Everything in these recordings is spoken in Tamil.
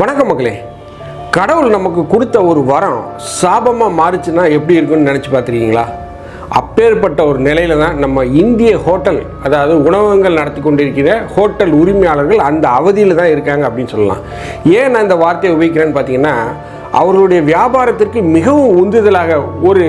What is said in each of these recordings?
வணக்கம் மக்களே. கடவுள் நமக்கு கொடுத்த ஒரு வரம் சாபமாக மாறுச்சுன்னா எப்படி இருக்குன்னு நினச்சி பார்த்துருக்கீங்களா? அப்பேற்பட்ட ஒரு நிலையில தான் நம்ம இந்திய ஹோட்டல் அதாவது உணவகங்கள் நடத்தி கொண்டிருக்கிற ஹோட்டல் உரிமையாளர்கள் அந்த அவதியில் தான் இருக்காங்க அப்படின்னு சொல்லலாம். ஏன் நான் இந்த வார்த்தையை உபயோகிக்கிறேன்னு பார்த்தீங்கன்னா அவர்களுடைய வியாபாரத்திற்கு மிகவும் உந்துதலாக ஒரு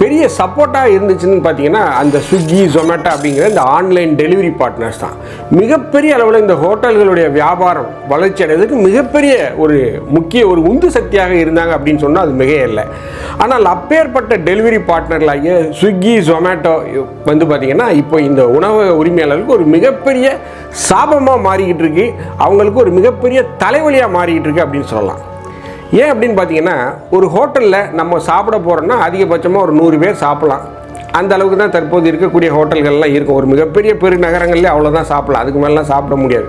பெரிய சப்போர்ட்டாக இருந்துச்சுன்னு பார்த்தீங்கன்னா அந்த ஸ்விக்கி ஜொமேட்டோ அப்படிங்கிற இந்த ஆன்லைன் டெலிவரி பார்ட்னர்ஸ் தான். மிகப்பெரிய அளவில் இந்த ஹோட்டல்களுடைய வியாபாரம் வளர்ச்சி அடைவதற்கு மிகப்பெரிய ஒரு முக்கிய ஒரு உந்து சக்தியாக இருந்தாங்க அப்படின்னு சொன்னால் அது மிக இல்லை ஆனால் அப்பேற்பட்ட டெலிவரி பார்ட்னர்களாகிய ஸ்விக்கி ஜொமேட்டோ வந்து பார்த்திங்கன்னா இப்போ இந்த உணவக உரிமையாளர்களுக்கு ஒரு மிகப்பெரிய சாபமாக மாறிக்கிட்டு இருக்கு. அவங்களுக்கு ஒரு மிகப்பெரிய தலைவலியாக மாறிக்கிட்டு இருக்கு அப்படின்னு சொல்லலாம். ஏன் அப்படின்னு பார்த்தீங்கன்னா ஒரு ஹோட்டலில் நம்ம சாப்பிட போகிறோன்னா அதிகபட்சமாக ஒரு நூறு பேர் சாப்பிட்லாம். அந்த அளவுக்கு தான் தற்போது இருக்கக்கூடிய ஹோட்டல்கள்லாம் இருக்கும். ஒரு மிகப்பெரிய பெருநகரங்கள்லேயே அவ்வளோதான் சாப்பிடலாம். அதுக்கு மேலாம் சாப்பிட முடியாது.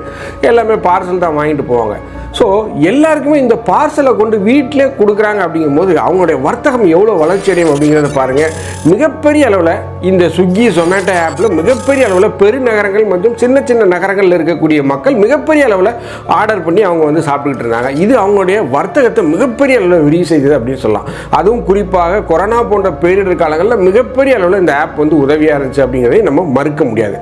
எல்லாமே பார்சல் தான் வாங்கிட்டு போவாங்க. ஸோ எல்லாருக்குமே இந்த பார்சலை கொண்டு வீட்டிலே கொடுக்குறாங்க அப்படிங்கும்போது அவங்களுடைய வர்த்தகம் எவ்வளோ வளர்ச்சி அடையும் அப்படிங்கிறத பாருங்கள் மிகப்பெரிய அளவில் இந்த ஸ்விக்கி ஜொமேட்டோ ஆப்பில் மிகப்பெரிய அளவில் பெருநகரங்கள் மற்றும் சின்ன சின்ன நகரங்களில் இருக்கக்கூடிய மக்கள் மிகப்பெரிய அளவில் ஆர்டர் பண்ணி அவங்க வந்து சாப்பிட்டுக்கிட்டு இருந்தாங்க. இது அவங்களுடைய வர்த்தகத்தை மிகப்பெரிய அளவில் விரிவு செய்தது அப்படின்னு சொல்லலாம். அதுவும் குறிப்பாக கொரோனா போன்ற பேரிடர் காலங்களில் மிகப்பெரிய அளவில் இந்த ஆப் வந்து உதவியாக இருந்துச்சு அப்படிங்கிறதை நம்ம மறுக்க முடியாது.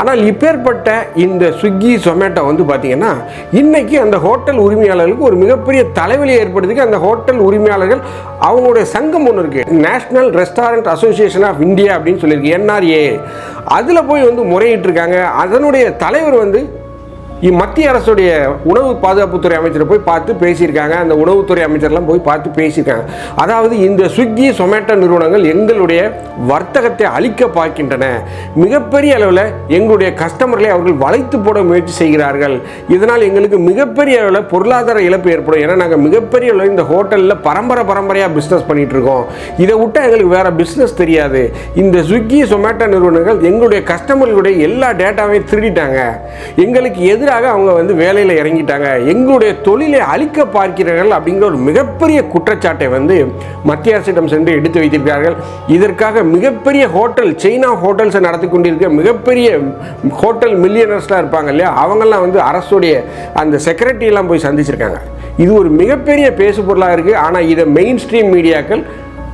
ஆனால் இப்பேற்பட்ட இந்த ஸ்விக்கி ஜொமேட்டோ வந்து பார்த்திங்கன்னா இன்றைக்கி அந்த ஹோட்டல் உரிமையாளர்களுக்கு ஒரு மிகப்பெரிய தலைவலியை ஏற்படுத்திக்கு அந்த ஹோட்டல் உரிமையாளர்கள் அவங்களுடைய சங்கம் ஒன்று இருக்குது national restaurant association of India அப்படின்னு சொல்லியிருக்கு என்ஆர்ஏ அதில் போய் வந்து முறையிட்டு இருக்காங்க அதனுடைய தலைவர் வந்து மத்திய அரசுடைய உணவு பாதுகாப்புத்துறை அமைச்சரை போய் பார்த்து பேசியிருக்காங்க. அந்த உணவுத்துறை அமைச்சர்லாம் போய் பார்த்து பேசியிருக்காங்க. அதாவது இந்த ஸ்விக்கி சொமேட்டோ நிறுவனங்கள் எங்களுடைய வர்த்தகத்தை அழிக்க பார்க்கின்றன. மிகப்பெரிய அளவில் எங்களுடைய கஸ்டமர்களை அவர்கள் வளைத்து போட முயற்சி செய்கிறார்கள். இதனால் எங்களுக்கு மிகப்பெரிய அளவில் பொருளாதார இழப்பு ஏற்படும். ஏன்னா நாங்கள் மிகப்பெரிய அளவில் இந்த ஹோட்டலில் பரம்பரை பரம்பரையாக பிஸ்னஸ் பண்ணிகிட்டு இருக்கோம். இதை விட்டால் எங்களுக்கு வேறு பிஸ்னஸ் தெரியாது. இந்த ஸ்விக்கி சொமேட்டோ நிறுவனங்கள் எங்களுடைய கஸ்டமர்களுடைய எல்லா டேட்டாவையும் திருடிட்டாங்க. எங்களுக்கு எதிராக அவங்க வந்து வேலையில் இறங்கிட்டாங்க. எங்களுடைய தொழிலை அழிக்க பார்க்கிறார்கள் அப்படிங்கிற ஒரு மிகப்பெரிய குற்றச்சாட்டை வந்து மத்திய அரசிடம் சென்று எடுத்து வைத்திருக்கிறார்கள். இதற்காக மிகப்பெரிய ஹோட்டல் சைனா ஹோட்டல்ஸை நடத்தி கொண்டிருக்க மிகப்பெரிய ஹோட்டல் மில்லியனர்ஸ்லாம் இருப்பாங்க இல்லையா? அவங்கெல்லாம் வந்து அரசுடைய அந்த செக்ரட்டரியெல்லாம் போய் சந்திச்சிருக்காங்க. இது ஒரு மிகப்பெரிய பேசு பொருளாக இருக்குது ஆனால் இதை மெயின் ஸ்ட்ரீம் மீடியாக்கள்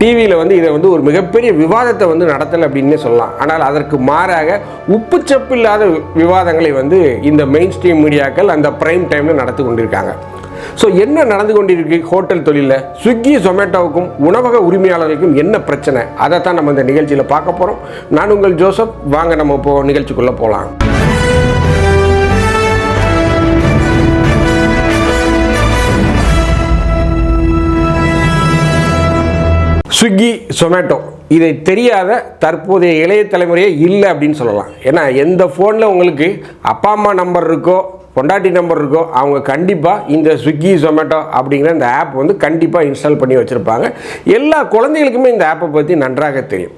டிவியில் வந்து இதை வந்து ஒரு மிகப்பெரிய விவாதத்தை வந்து நடத்தலை அப்படின்னே சொல்லலாம். ஆனால் அதற்கு மாறாக உப்புச்சப்பு இல்லாத விவாதங்களை வந்து இந்த மெயின் ஸ்ட்ரீம் மீடியாக்கள் அந்த ப்ரைம் டைமில் நடத்தி கொண்டிருக்காங்க. ஸோ என்ன நடந்து கொண்டிருக்கு ஹோட்டல் தொழிலில்? ஸ்விக்கி ஜொமேட்டோவுக்கும் உணவக உரிமையாளர்களுக்கும் என்ன பிரச்சனை? அதை தான் நம்ம இந்த நிகழ்ச்சியில் பார்க்க போகிறோம் நான் உங்கள் ஜோசப். வாங்க நம்ம இப்போ நிகழ்ச்சிக்குள்ளே போகலாம் ஸ்விக்கி சொமேட்டோ இதை தெரியாத தற்போதைய இளைய தலைமுறையே இல்லை அப்படின்னு சொல்லலாம். ஏன்னா எந்த ஃபோனில் உங்களுக்கு அப்பா அம்மா நம்பர் இருக்கோ பொண்டாட்டி நம்பர் இருக்கோ அவங்க கண்டிப்பாக இந்த ஸ்விக்கி ஜொமேட்டோ அப்படிங்கிற இந்த ஆப் வந்து கண்டிப்பாக இன்ஸ்டால் பண்ணி வச்சுருப்பாங்க. எல்லா குழந்தைகளுக்குமே இந்த ஆப்பை பற்றி நன்றாக தெரியும்.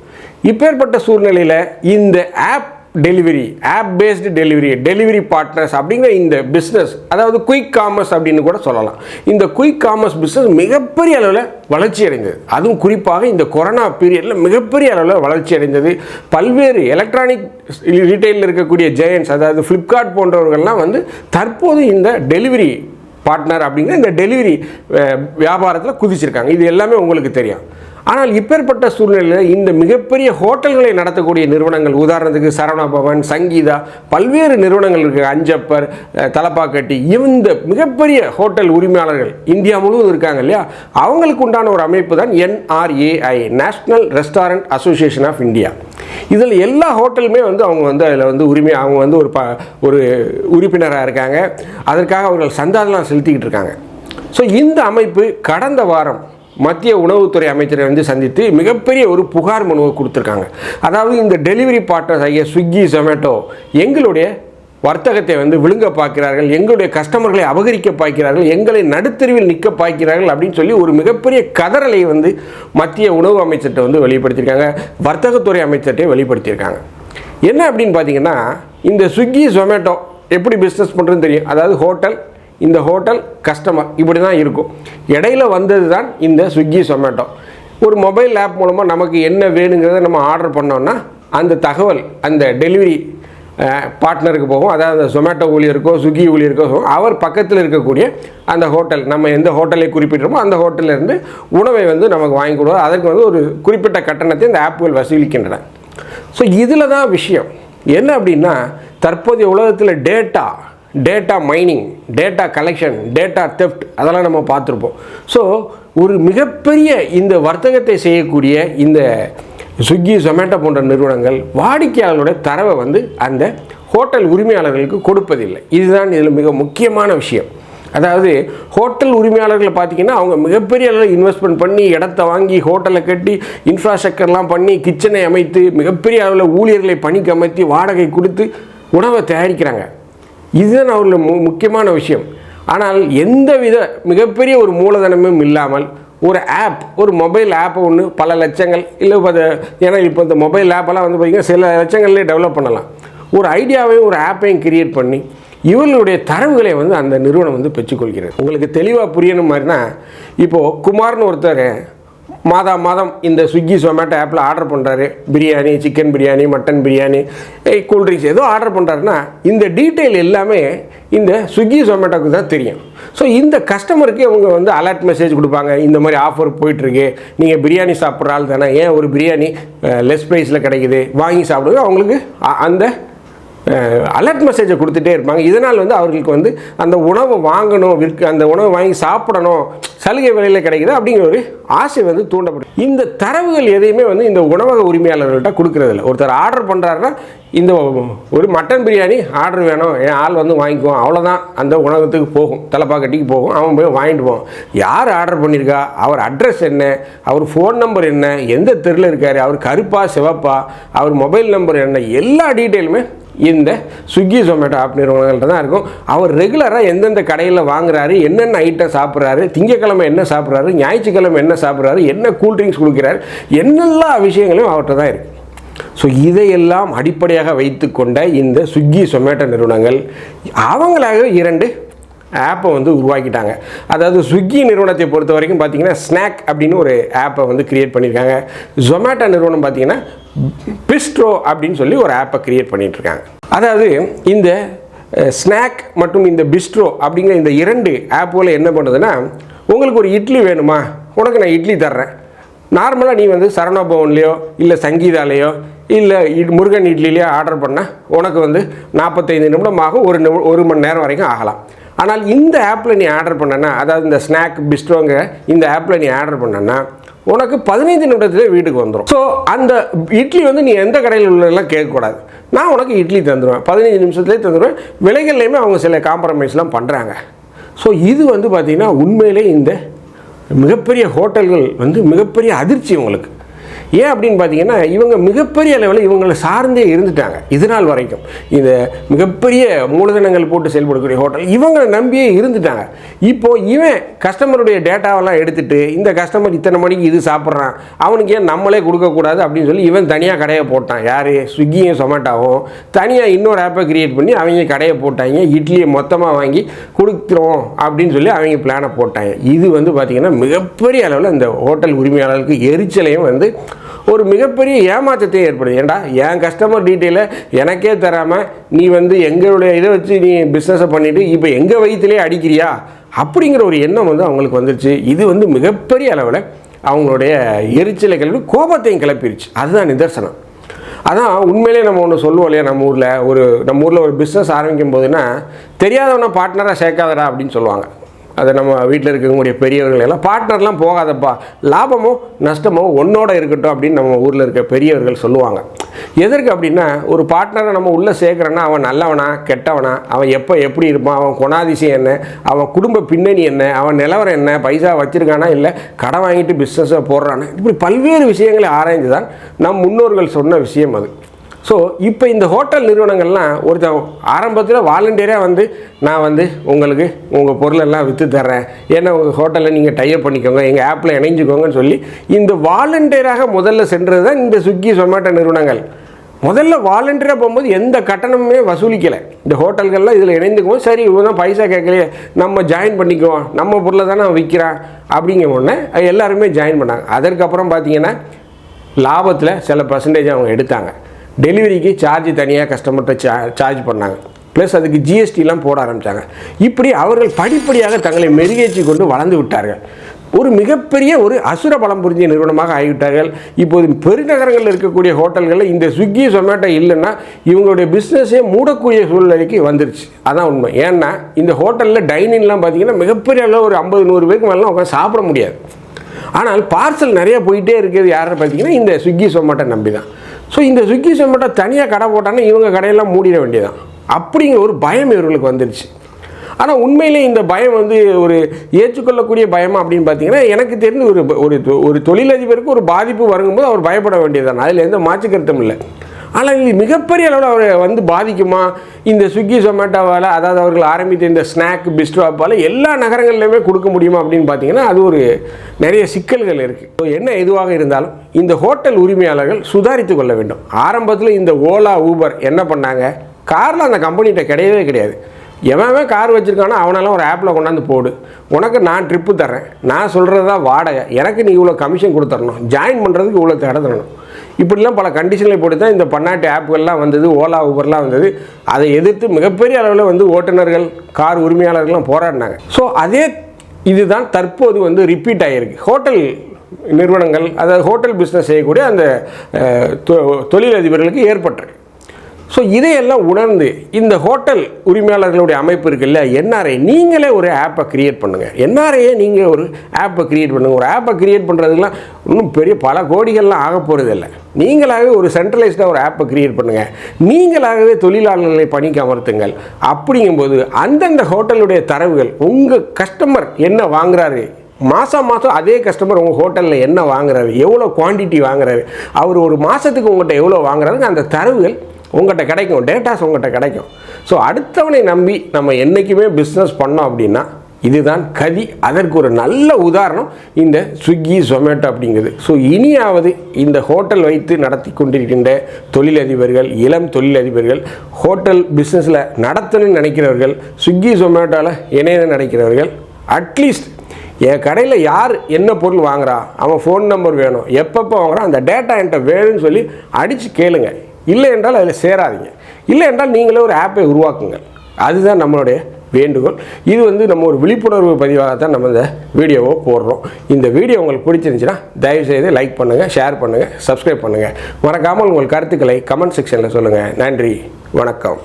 இப்பேற்பட்ட சூழ்நிலையில் இந்த app delivery app based delivery delivery partners அப்படிங்கிற இந்த பிஸ்னஸ் அதாவது குயிக் காமர்ஸ் அப்படின்னு கூட சொல்லலாம். இந்த குயிக் காமர்ஸ் பிஸ்னஸ் மிகப்பெரிய அளவில் வளர்ச்சி அடைந்தது. அதுவும் குறிப்பாக இந்த கொரோனா பீரியடில் மிகப்பெரிய அளவில் வளர்ச்சி அடைந்தது. பல்வேறு எலக்ட்ரானிக் ரீட்டைலில் இருக்கக்கூடிய ஜெயன்ஸ் அதாவது ஃப்ளிப்கார்ட் போன்றவர்கள்லாம் வந்து தற்போது இந்த டெலிவரி பார்ட்னர் அப்படிங்கிற இந்த டெலிவரி வியாபாரத்தில் குதிச்சிருக்காங்க. இது எல்லாமே உங்களுக்கு தெரியும். ஆனால் இப்பேற்பட்ட சூழ்நிலையில் இந்த மிகப்பெரிய ஹோட்டல்களை நடத்தக்கூடிய நிறுவனங்கள் உதாரணத்துக்கு சரவணா பவன் சங்கீதா பல்வேறு நிறுவனங்கள் இருக்குது அஞ்சப்பர் தலப்பாக்கட்டி இந்த மிகப்பெரிய ஹோட்டல் உரிமையாளர்கள் இந்தியா முழுவதும் இருக்காங்க இல்லையா? அவங்களுக்கு உண்டான ஒரு அமைப்பு தான் NRAI national restaurant association of India இதில் எல்லா ஹோட்டலுமே வந்து அவங்க வந்து அதில் வந்து உரிமை அவங்க வந்து ஒரு ப ஒரு உறுப்பினராக இருக்காங்க. அதற்காக அவர்கள் சந்தாதெல்லாம் செலுத்திக்கிட்டு இருக்காங்க. ஸோ இந்த அமைப்பு கடந்த வாரம் மத்திய உணவுத்துறை அமைச்சரை வந்து சந்தித்து மிகப்பெரிய ஒரு புகார் மனுவை கொடுத்துருக்காங்க. அதாவது இந்த டெலிவரி பார்ட்னர்ஸ் ஆகிய ஸ்விக்கி ஜொமேட்டோ எங்களுடைய வர்த்தகத்தை வந்து விழுங்க பார்க்கிறார்கள் எங்களுடைய கஸ்டமர்களை அபகரிக்க பார்க்கிறார்கள் எங்களை நடுத்தருவில் நிற்க பார்க்கிறார்கள் அப்படின்னு சொல்லி ஒரு மிகப்பெரிய கதறலை வந்து மத்திய உணவு அமைச்சர்கிட்ட வந்து வெளிப்படுத்தியிருக்காங்க வர்த்தகத்துறை அமைச்சர்கிட்டையும் வெளிப்படுத்தியிருக்காங்க. என்ன அப்படின்னு பார்த்தீங்கன்னா இந்த ஸ்விக்கி ஜொமேட்டோ எப்படி பிஸ்னஸ் பண்ணுறதுன்னு தெரியும். அதாவது ஹோட்டல் இந்த ஹோட்டல் கஸ்டமர் இப்படி தான் இருக்கும். இடையில வந்தது தான் இந்த ஸ்விக்கி சொமேட்டோ ஒரு மொபைல் ஆப் மூலமாக நமக்கு என்ன வேணுங்கிறத நம்ம ஆர்டர் பண்ணோன்னா அந்த தகவல் அந்த டெலிவரி பார்ட்னருக்கு போகும். அதாவது அந்த ஜொமேட்டோ ஊழியருக்கோ ஸ்விக்கி ஊழியருக்கோ அவர் பக்கத்தில் இருக்கக்கூடிய அந்த ஹோட்டல் நம்ம எந்த ஹோட்டலை குறிப்பிட்டோமோ அந்த ஹோட்டல்லேருந்து உணவை வந்து நமக்கு வாங்கி கொடுவோம் அதற்கு வந்து ஒரு குறிப்பிட்ட கட்டணத்தை இந்த ஆப்புகள் வசூலிக்கின்றன. ஸோ இதில் தான் விஷயம். என்ன அப்படின்னா தற்போதைய உலகத்தில் data data mining data collection data theft அதெல்லாம் நம்ம பார்த்துருப்போம். ஸோ ஒரு மிகப்பெரிய இந்த வர்த்தகத்தை செய்யக்கூடிய இந்த ஸ்விக்கி ஜொமேட்டோ போன்ற நிறுவனங்கள் வாடிக்கையாளர்களுடைய தரவை வந்து அந்த ஹோட்டல் உரிமையாளர்களுக்கு கொடுப்பதில்லை. இதுதான் இதில் மிக முக்கியமான விஷயம். அதாவது ஹோட்டல் உரிமையாளர்களை பார்த்தீங்கன்னா அவங்க மிகப்பெரிய அளவில் இன்வெஸ்ட்மெண்ட் பண்ணி இடத்த வாங்கி ஹோட்டலை கட்டி இன்ஃப்ராஸ்ட்ரக்சர்லாம் பண்ணி கிச்சனை அமைத்து மிகப்பெரிய அளவில் ஊழியர்களை பணிக்கு அமைத்து வாடகை கொடுத்து உணவை தயாரிக்கிறாங்க. இதுதான் அவர்கள் மு முக்கியமான விஷயம். ஆனால் எந்தவித மிகப்பெரிய ஒரு மூலதனமும் இல்லாமல் ஒரு ஆப் ஒரு மொபைல் ஆப் ஒன்று பல லட்சங்கள் இல்லை இப்போ ஏன்னா இப்போ இந்த மொபைல் ஆப்பெல்லாம் வந்து பார்த்திங்கன்னா சில லட்சங்கள்லேயே டெவலப் பண்ணலாம். ஒரு ஐடியாவையும் ஒரு ஆப்பையும் கிரியேட் பண்ணி இவர்களுடைய தரவுகளை வந்து அந்த நிறுவனம் வந்து பெற்றுக்கொள்கிறது. உங்களுக்கு தெளிவாக புரியணும் மாதிரினா இப்போது குமார்னு ஒருத்தர் மாதா மாதம் இந்த ஸ்விக்கி ஜொமேட்டோ ஆப்பில் ஆர்டர் பண்ணுறாரு biryani chicken biryani mutton biryani cool drinks ஏதோ ஆர்டர் பண்ணுறாருன்னா இந்த டீட்டெயில் எல்லாமே இந்த ஸ்விக்கி ஜொமேட்டோக்கு தான் தெரியும். ஸோ இந்த கஸ்டமருக்கு அவங்க வந்து அலர்ட் மெசேஜ் கொடுப்பாங்க. இந்த மாதிரி ஆஃபர் போயிட்டுருக்கு. நீங்கள் பிரியாணி சாப்பிட்ற ஆள் தானே? ஏன் ஒரு பிரியாணி லெஸ் ப்ரைஸில் கிடைக்குது? வாங்கி சாப்பிடுங்க. அவங்களுக்கு அந்த அலர்ட் மெசேஜை கொடுத்துட்டே இருப்பாங்க. இதனால் வந்து அவர்களுக்கு வந்து அந்த உணவை வாங்கணும் விற்க அந்த உணவை வாங்கி சாப்பிடணும் சலுகை விலையில் கிடைக்குது அப்படிங்கிற ஒரு ஆசை வந்து தூண்டப்படும். இந்த தரவுகள் எதையுமே வந்து இந்த உணவக உரிமையாளர்கள்ட்ட கொடுக்கறதில்ல. ஒருத்தர் ஆர்டர் பண்ணுறாருன்னா இந்த ஒரு மட்டன் பிரியாணி ஆர்டர் வேணும். என் ஆள் வந்து வாங்கிக்குவோம் அவ்வளோதான் அந்த உணவகத்துக்கு போகும். தலைப்பாக்கட்டிக்கு போகும். அவன் போய் வாங்கிட்டு போவான். யார் ஆர்டர் பண்ணியிருக்கா அவர் அட்ரஸ் என்ன? அவர் ஃபோன் நம்பர் என்ன? எந்த தெருவில் இருக்கார்? அவர் கருப்பா சிவப்பா? அவர் மொபைல் நம்பர் என்ன? எல்லா டீட்டெயிலுமே இந்த ஸ்விக்கி ஜொமேட்டோ ஆப் நிறுவனங்கள்ட்ட தான் இருக்கும். அவர் ரெகுலராக எந்தெந்த கடையில் வாங்குறாரு என்னென்ன ஐட்டம் சாப்பிட்றாரு திங்கக்கிழமை என்ன சாப்பிட்றாரு ஞாயிற்றுக்கிழமை என்ன சாப்பிட்றாரு என்ன கூல்ட்ரிங்க்ஸ் கொடுக்குறாரு என்னெல்லா விஷயங்களையும் அவர்கிட்ட தான் இருக்குது ஸோ இதையெல்லாம் அடிப்படையாக வைத்து கொண்ட இந்த ஸ்விக்கி ஜொமேட்டோ நிறுவனங்கள் அவங்களாக இரண்டு ஆப்பை வந்து உருவாக்கிட்டாங்க. அதாவது ஸ்விக்கி நிறுவனத்தை பொறுத்த வரைக்கும் பார்த்தீங்கன்னா ஸ்நாக் அப்படின்னு ஒரு ஆப்பை வந்து கிரியேட் பண்ணியிருக்காங்க ஜொமேட்டோ நிறுவனம் பார்த்தீங்கன்னா பிஸ்ட்ரோ அப்படின்னு சொல்லி ஒரு ஆப்பை கிரியேட் பண்ணிகிட்ருக்காங்க அதாவது இந்த ஸ்நாக் மற்றும் இந்த பிஸ்ட்ரோ அப்படிங்கிற இந்த இரண்டு ஆப்புகளை என்ன பண்ணுதுன்னா உங்களுக்கு ஒரு இட்லி வேணுமா? உனக்கு நான் இட்லி தர்றேன். நார்மலாக நீ வந்து சரணா பவன்லேயோ இல்லை சங்கீதாலேயோ இல்லை இட் முருகன் இட்லிலேயோ ஆர்டர் பண்ணால் உனக்கு வந்து நாற்பத்தைந்து நிமிடம் ஆகும் ஒரு நிமி ஒரு மணி நேரம் வரைக்கும் ஆகலாம். ஆனால் இந்த ஆப்பில் நீ ஆர்டர் பண்ணனா அதாவது இந்த ஸ்நாக் பிஸ்ட்ரோங்கிற இந்த ஆப்பில் நீ ஆர்டர் பண்ணனா உனக்கு பதினைந்து நிமிடத்திலே வீட்டுக்கு வந்துடும் ஸோ அந்த இட்லி வந்து நீ எந்த கடையில் உள்ளதெல்லாம் கேட்கக்கூடாது. நான் உனக்கு இட்லி தந்துடுவேன் பதினைஞ்சு நிமிஷத்துலேயே தந்துடுவேன் விலைகள்லையுமே அவங்க சில காம்ப்ரமைஸ்லாம் பண்ணுறாங்க ஸோ இது வந்து பார்த்திங்கன்னா உண்மையிலே இந்த மிகப்பெரிய ஹோட்டல்கள் வந்து மிகப்பெரிய அதிர்ச்சி உங்களுக்கு. ஏன் அப்படின்னு பார்த்தீங்கன்னா இவங்க மிகப்பெரிய அளவில் இவங்களை சார்ந்தே இருந்துட்டாங்க இது நாள் வரைக்கும். இந்த மிகப்பெரிய மூலதனங்கள் போட்டு செயல்படக்கூடிய ஹோட்டல் இவங்களை நம்பியே இருந்துட்டாங்க. இப்போ இவன் கஸ்டமருடைய டேட்டாவெல்லாம் எடுத்துட்டு இந்த கஸ்டமர் இத்தனை மணிக்கு இது சாப்பிட்றான் அவனுக்கு ஏன் நம்மளே கொடுக்கக்கூடாது அப்படின்னு சொல்லி இவன் தனியாக கடையை போட்டான். யார்? ஸ்விக்கியும் சொமேட்டாவும் தனியாக இன்னொரு ஆப்பை கிரியேட் பண்ணி அவங்க கடையை போட்டாங்க இட்லியை மொத்தமாக வாங்கி கொடுத்துருவோம் அப்படின்னு சொல்லி அவங்க பிளானை போட்டாங்க. இது வந்து பார்த்திங்கன்னா மிகப்பெரிய அளவில் இந்த ஹோட்டல் உரிமையாளர்களுக்கு எரிச்சலையும் வந்து ஒரு மிகப்பெரிய ஏமாற்றத்தை ஏற்படுது. ஏண்டா என் கஸ்டமர் டீட்டெயிலை எனக்கே தராமல் நீ வந்து எங்களுடைய இதை வச்சு நீ பிஸ்னஸை பண்ணிவிட்டு இப்போ எங்கள் வயிற்றுலேயே அடிக்கிறியா? அப்படிங்கிற ஒரு எண்ணம் வந்து அவங்களுக்கு வந்துருச்சு. இது வந்து மிகப்பெரிய அளவில் அவங்களுடைய எரிச்சலை கிளப்பி கோபத்தையும் கிளப்பிருச்சு. அதுதான் நிதர்சனம். அதான் உண்மையிலே நம்ம ஒன்று சொல்லுவோம் இல்லையா? நம்ம ஊரில் ஒரு நம்ம ஊரில் ஒரு பிஸ்னஸ் ஆரம்பிக்கும் போதுன்னா தெரியாதவனை பார்ட்னராக சேர்க்காதடா அப்படின்னு சொல்லுவாங்க. அதை நம்ம வீட்டில் இருக்கக்கூடிய பெரியவர்கள் எல்லாம் பார்ட்னர்லாம் போகாதப்பா. லாபமோ நஷ்டமோ ஒன்னோட இருக்கட்டும் அப்படின்னு நம்ம ஊரில் இருக்க பெரியவர்கள் சொல்லுவாங்க. எதற்கு அப்படின்னா ஒரு பார்ட்னரை நம்ம உள்ளே சேர்க்குறோன்னா அவன் நல்லவனா கெட்டவனா அவன் எப்போ எப்படி இருப்பான் அவன் குணாதிசயம் என்ன அவன் குடும்ப பின்னணி என்ன அவன் நிலவரம் என்ன பைசா வச்சுருக்கானா இல்லை கடன் வாங்கிட்டு பிஸ்னஸை போடுறானா? இப்படி பல்வேறு விஷயங்களை ஆராய்ந்து தான் நம் முன்னோர்கள் சொன்ன விஷயம் அது. ஸோ இப்போ இந்த ஹோட்டல் நிறுவனங்கள்லாம் ஒருத்தன் ஆரம்பத்தில் வாலண்டியராக வந்து நான் வந்து உங்களுக்கு உங்கள் பொருளெல்லாம் விற்று தர்றேன். ஏன்னா உங்கள் ஹோட்டலில் நீங்கள் டைப் பண்ணிக்கோங்க எங்கள் ஆப்பில் இணைஞ்சுக்கோங்கன்னு சொல்லி இந்த வாலண்டியராக முதல்ல சென்றது தான் இந்த ஸ்விக்கி சொமேட்டோ நிறுவனங்கள். முதல்ல வாலண்டியராக போகும்போது எந்த கட்டணமுமே வசூலிக்கலை. இந்த ஹோட்டல்கள்லாம் இதில் இணைந்துக்குவோம் சரி இவங்க தான் பைசா கேட்கலையே நம்ம ஜாயின் பண்ணிக்குவோம் நம்ம பொருளை தானே அவன் விற்கிறான் அப்படிங்கிற உடனே எல்லாருமே ஜாயின் பண்ணாங்க. அதற்கப்புறம் பார்த்தீங்கன்னா லாபத்தில் சில பர்சன்டேஜ் அவங்க எடுத்தாங்க. டெலிவரிக்கு சார்ஜ் தனியாக கஸ்டமர்கிட்ட சா சார்ஜ் பண்ணாங்க. ப்ளஸ் அதுக்கு ஜிஎஸ்டிலாம் போட ஆரம்பித்தாங்க இப்படி அவர்கள் படிப்படியாக தங்களை மெருகேற்றி கொண்டு வளர்ந்து விட்டார்கள். ஒரு மிகப்பெரிய ஒரு அசுர பலம் புரிஞ்சிய நிறுவனமாக ஆகிவிட்டார்கள். இப்போது பெருநகரங்களில் இருக்கக்கூடிய ஹோட்டல்களில் இந்த ஸ்விக்கி சொமேட்டோ இல்லைன்னா இவங்களுடைய பிஸ்னஸே மூடக்கூடிய சூழ்நிலைக்கு வந்துருச்சு. அதான் உண்மை. ஏன்னா இந்த ஹோட்டலில் டைனிங்லாம் பார்த்தீங்கன்னா மிகப்பெரிய அளவு ஒரு ஐம்பது நூறு பேருக்கு மேலாம் உட்காந்து சாப்பிட முடியாது. ஆனால் பார்சல் நிறைய போயிட்டே இருக்கிறது யாருன்னு பார்த்தீங்கன்னா இந்த ஸ்விக்கி சொமேட்டோ நம்பி தான் ஸோ இந்த ஸ்விக்கி சொமேட்டோ தனியாக கடை போட்டாங்கன்னா இவங்க கடையெல்லாம் மூடிட வேண்டியதான் அப்படிங்கிற ஒரு பயம் இவர்களுக்கு வந்துருச்சு. ஆனால் உண்மையிலே இந்த பயம் வந்து ஒரு ஏற்றுக்கொள்ளக்கூடிய பயமா அப்படின்னு பார்த்தீங்கன்னா எனக்கு தெரிந்து ஒரு ஒரு தொழிலதிபருக்கு ஒரு பாதிப்பு வருங்கும்போது அவர் பயப்பட வேண்டியதுதான். அதில் எந்த மாற்று கருத்தும் இல்லை. ஆனால் இது மிகப்பெரிய அளவில் அவரை வந்து பாதிக்குமா? இந்த ஸ்விக்கி ஜொமேட்டோவால் அதாவது அவர்கள் ஆரம்பித்த இந்த ஸ்நாக் பிஸ்ட்ராப்பால் எல்லா நகரங்கள்லையுமே கொடுக்க முடியுமா அப்படின்னு பார்த்தீங்கன்னா அது ஒரு நிறைய சிக்கல்கள் இருக்குது என்ன எதுவாக இருந்தாலும் இந்த ஹோட்டல் உரிமையாளர்கள் சுதாரித்து கொள்ள வேண்டும். ஆரம்பத்தில் இந்த ஓலா ஊபர் என்ன பண்ணாங்க? காரில் அந்த கம்பெனிகிட்ட கிடையவே கிடையாது. எவன் கார் வச்சுருக்கானோ அவனெல்லாம் ஒரு ஆப்பில் கொண்டாந்து போடு. உனக்கு நான் ட்ரிப்பு தரேன் நான் சொல்கிறது தான் வாடகை. எனக்கு நீ இவ்வளோ கமிஷன் கொடுத்துடணும். ஜாயின் பண்ணுறதுக்கு இவ்வளோ தடை தரணும். இப்படிலாம் பல கண்டிஷன்களை போட்டு தான் இந்த பன்னாட்டு ஆப்புகள்லாம் வந்தது ஓலா ஊபர்லாம் வந்தது. அதை எதிர்த்து மிகப்பெரிய அளவில் வந்து ஓட்டுநர்கள் கார் உரிமையாளர்கள்லாம் போராடினாங்க. ஸோ அதே இதுதான் தற்போது வந்து ரிப்பீட் ஆகிருக்கு ஹோட்டல் நிறுவனங்கள் அதாவது ஹோட்டல் பிஸ்னஸ் செய்யக்கூடிய அந்த தொழிலதிபர்களுக்கு ஏற்பட்டிருக்கு. ஸோ இதையெல்லாம் உணர்ந்து இந்த ஹோட்டல் உரிமையாளர்களுடைய அமைப்பு இருக்குல்ல என்ஆர்ஐ நீங்களே ஒரு ஆப்பை கிரியேட் பண்ணுங்கள் என்ஆர்ஐயே நீங்கள் ஒரு ஆப்பை கிரியேட் பண்ணுங்கள் ஒரு ஆப்பை கிரியேட் பண்ணுறதுக்குலாம் இன்னும் பெரிய பல கோடிகள்லாம் ஆக போகிறது இல்லை. நீங்களாகவே ஒரு சென்ட்ரலைஸ்டாக ஒரு ஆப்பை கிரியேட் பண்ணுங்கள் நீங்களாகவே தொழிலாளர்களை பணிக்கு அமர்த்துங்கள். அப்படிங்கும்போது அந்தந்த ஹோட்டலுடைய தரவுகள் உங்கள் கஸ்டமர் என்ன வாங்குறாரு? மாதம் மாதம் அதே கஸ்டமர் உங்கள் ஹோட்டலில் என்ன வாங்குறாரு? எவ்வளோ குவாண்டிட்டி வாங்குறாரு? அவர் ஒரு மாதத்துக்கு உங்கள்கிட்ட எவ்வளோ வாங்குறாருங்க? அந்த தரவுகள் உங்கள்கிட்ட கிடைக்கும். டேட்டாஸ் உங்கள்கிட்ட கிடைக்கும். ஸோ அடுத்தவனை நம்பி நம்ம என்றைக்குமே பிஸ்னஸ் பண்ணோம் அப்படின்னா இதுதான் கதி. அதற்கு ஒரு நல்ல உதாரணம் இந்த ஸ்விக்கி ஜொமேட்டோ அப்படிங்கிறது. ஸோ இனியாவது இந்த ஹோட்டல் வைத்து நடத்தி கொண்டிருக்கின்ற தொழிலதிபர்கள் இளம் தொழிலதிபர்கள் ஹோட்டல் பிஸ்னஸில் நடத்தணும்னு நினைக்கிறவர்கள் ஸ்விக்கி ஜொமேட்டோவில் இணையன்னு நினைக்கிறவர்கள் அட்லீஸ்ட் என் கடையில் யார் என்ன பொருள் வாங்குறா அவன் ஃபோன் நம்பர் வேணும் எப்பப்போ வாங்குறான் அந்த டேட்டா என்கிட்ட வேணும்னு சொல்லி அடித்து கேளுங்கள் இல்லை என்றால் அதில் சேராதீங்க. இல்லை என்றால் நீங்களே ஒரு ஆப்பை உருவாக்குங்கள். அதுதான் நம்மளுடைய வேண்டுகோள். இது வந்து நம்ம ஒரு விழிப்புணர்வு பதிவாக தான் நம்ம இந்த வீடியோவை போடுறோம். இந்த வீடியோ உங்களுக்கு பிடிச்சிருந்துச்சுன்னா தயவுசெய்து லைக் பண்ணுங்கள் ஷேர் பண்ணுங்கள் சப்ஸ்கிரைப் பண்ணுங்கள் மறக்காமல் உங்கள் கருத்துக்களை கமெண்ட் செக்ஷனில் சொல்லுங்கள் நன்றி வணக்கம்.